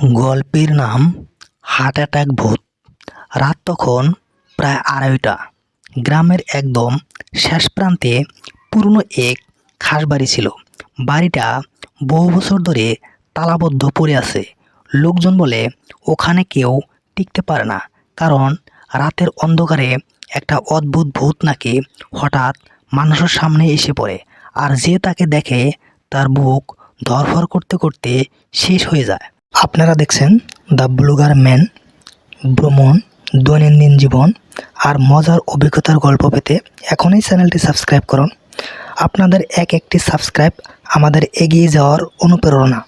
গল্পের নাম heart attack ভূত। রাত তখন প্রায় আড়াইটা। গ্রামের একদম শেষ প্রান্তে পুরনো এক খাসবাড়ি ছিল। বাড়িটা বহু বছর ধরে তালাবদ্ধ পড়ে আছে। লোকজন বলে ওখানে কেউ টিকতে পারে না, কারণ রাতের অন্ধকারে একটা অদ্ভুত ভূত নাকি হঠাৎ মানুষের সামনে এসে পড়ে আর যে তাকে দেখে তার বুক ধরফর করতে করতে শেষ হয়ে যায়। আপনারা দেখছেন দ্য ব্লুগার ম্যান, ভ্রমণ, দৈনন্দিন জীবন আর মজার অভিজ্ঞতার গল্প পেতে এখনই চ্যানেলটি সাবস্ক্রাইব করুন। আপনাদের এক একটি সাবস্ক্রাইব আমাদের এগিয়ে যাওয়ার অনুপ্রেরণা।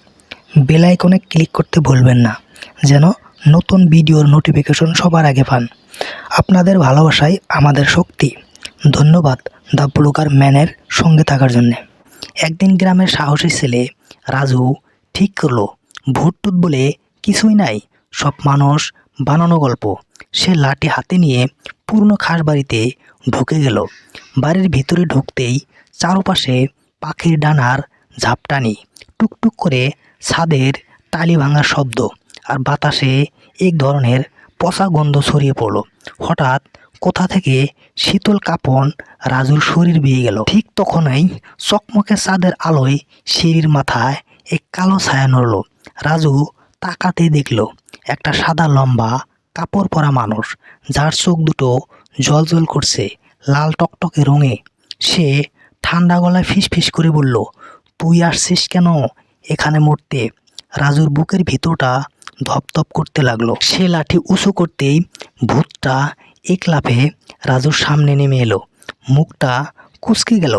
বেল আইকনে ক্লিক করতে ভুলবেন না, যেন নতুন ভিডিওর নোটিফিকেশন সবার আগে পান। আপনাদের ভালোবাসাই আমাদের শক্তি। ধন্যবাদ দ্য ব্লুগার ম্যানের সঙ্গে থাকার জন্যে। একদিন গ্রামের সাহসী ছেলে রাজু ঠিক করল। ভূত টুত বলে কিছুই নাই, সব মানুষ বানানো গল্প। সে লাঠি হাতে নিয়ে পুরনো খাস বাড়িতে ঢুকে গেল। বাড়ির ভিতরে ঢুকতেই চারপাশে পাখির ডানার ঝাপটানি, টুকটুক করে ছাদের টালি ভাঙার শব্দ আর বাতাসে এক ধরনের পচা গন্ধ ছড়িয়ে পড়ল। হঠাৎ কোথা থেকে শীতল কাপন রাজুর শরীর বেয়ে গেল। ঠিক তখনই চকমকে চাঁদের আলোয় সিঁড়ির মাথায় এক কালো ছায়া নড়ল। রাজু তাকাতে দেখল, একটা সাদা লম্বা কাপড় পরা মানুষ, যার চোখ দুটো জল জল করছে, লাল টকটকে রঙে। সে ঠান্ডা গলায় ফিস ফিস করে বলল, তুই আসছিস কেন এখানে মরতে? রাজুর বুকের ভিতরটা ধপধপ করতে লাগল। সে লাঠি উঁচু করতেই ভূতটা এক লাফে রাজুর সামনে নেমে এলো। মুখটা কুচকে গেল,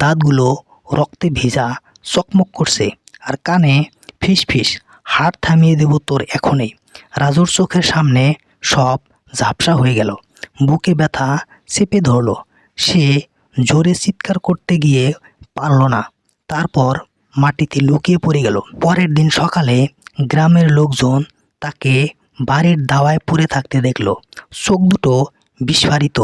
দাঁতগুলো রক্তে ভেজা চকমক করছে। আর কানে ফিস ফিস, হাত থামিয়ে দেব তোর এখনই। রাজুর চোখের সামনে সব ঝাপসা হয়ে গেল। বুকে ব্যথা চেপে ধরলো। সে জোরে চিৎকার করতে গিয়ে পারল না। তারপর মাটিতে লুকিয়ে পড়ে গেল। পরের দিন সকালে গ্রামের লোকজন তাকে বাড়ির দাওয়ায় পড়ে থাকতে দেখল। চোখ দুটো বিস্ফারিত,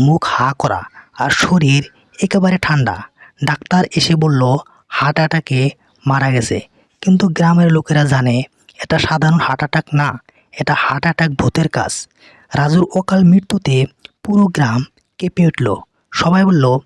মুখ হা করা আর শরীর একেবারে ঠান্ডা। ডাক্তার এসে বলল, হার্ট অ্যাটাকে মারা গেছে। কিন্তু গ্রামের লোকেরা জানে, এটা সাধারণ হার্ট অ্যাটাক না, এটা হার্ট অ্যাটাক ভূতের কাজ। রাজুর অকাল মৃত্যুতে পুরো গ্রাম কেঁপে উঠল। সবাই বলল,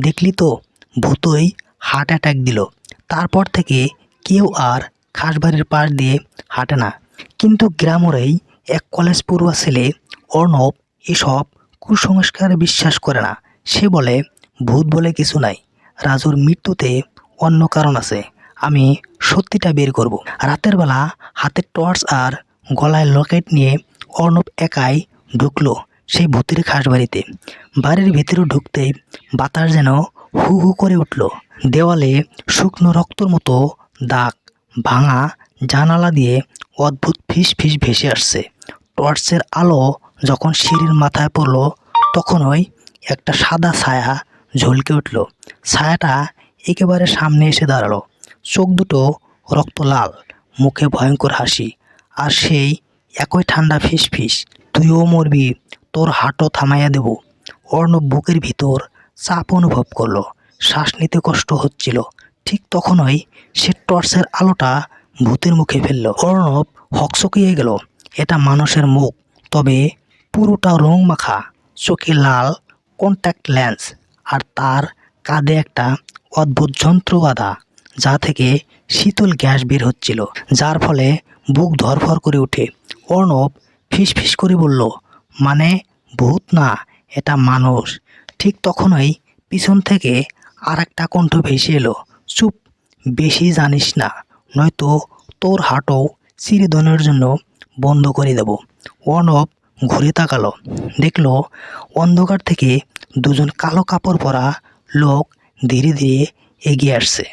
দেখলি তো, ভূতই হার্ট অ্যাটাক দিল। তারপর থেকে কেউ আর খাসবাড়ির পাশ দিয়ে হাঁটে না। কিন্তু গ্রামেরই এক কলেজ পড়ুয়া ছেলে অর্ণব এসব কুসংস্কারে বিশ্বাস করে না। সে বলে, ভূত বলে কিছু নাই। রাজুর মৃত্যুতে অন্য কারণ আছে। আমি সত্যিটা বের করব। রাতের বেলা হাতে টর্চ আর গলায় লকেট নিয়ে অর্ণব একাই ঢুকলো সেই ভূতের খাস বাড়িতে বাড়ির ভিতরে ঢুকতেই বাতাস যেন হু হু করে উঠল। দেওয়ালে শুকনো রক্তর মতো দাগ, ভাঙা জানালা দিয়ে অদ্ভুত ফিস ফিস ভেসে আসছে। টর্চের আলো যখন সিঁড়ির মাথায় পড়ল তখনই একটা সাদা ছায়া ঝলকে উঠল। ছায়াটা একেবারে সামনে এসে দাঁড়াল। চোখ দুটো রক্ত লাল, মুখে ভয়ঙ্কর হাসি, আর সেই একই ঠান্ডা ফিস ফিস তুইও মরবি, তোর হাটও থামাইয়া দেব। অর্ণব বুকের ভিতর চাপ অনুভব করল। শ্বাস নিতে কষ্ট হচ্ছিল। ঠিক তখনই সে টর্চের আলোটা ভূতের মুখে ফেলল। অর্ণব হকচকিয়ে গেল, এটা মানুষের মুখ। তবে পুরোটা রং মাখা, চোখে লাল কন্ট্যাক্ট লেন্স আর তার কাঁধে একটা অদ্ভুত যন্ত্র বাঁধা যা থেকে শীতল গ্যাস বের হচ্ছিল, যার ফলে বুক ধরফর করে ওঠে। অর্ণব ফিস ফিস করে বলল মানে ভূত না, এটা মানুষ। ঠিক তখনই পিছন থেকে আর একটা কণ্ঠ ভেসে এলো, চুপ, বেশি জানিস না, নয়তো তোর হাটও চিরদিনের জন্য বন্ধ করে দেব। অর্ণব ঘুরে তাকালো, দেখল অন্ধকার থেকে দুজন কালো কাপড় পরা লোক ধীরে ধীরে এগিয়ে আসছে।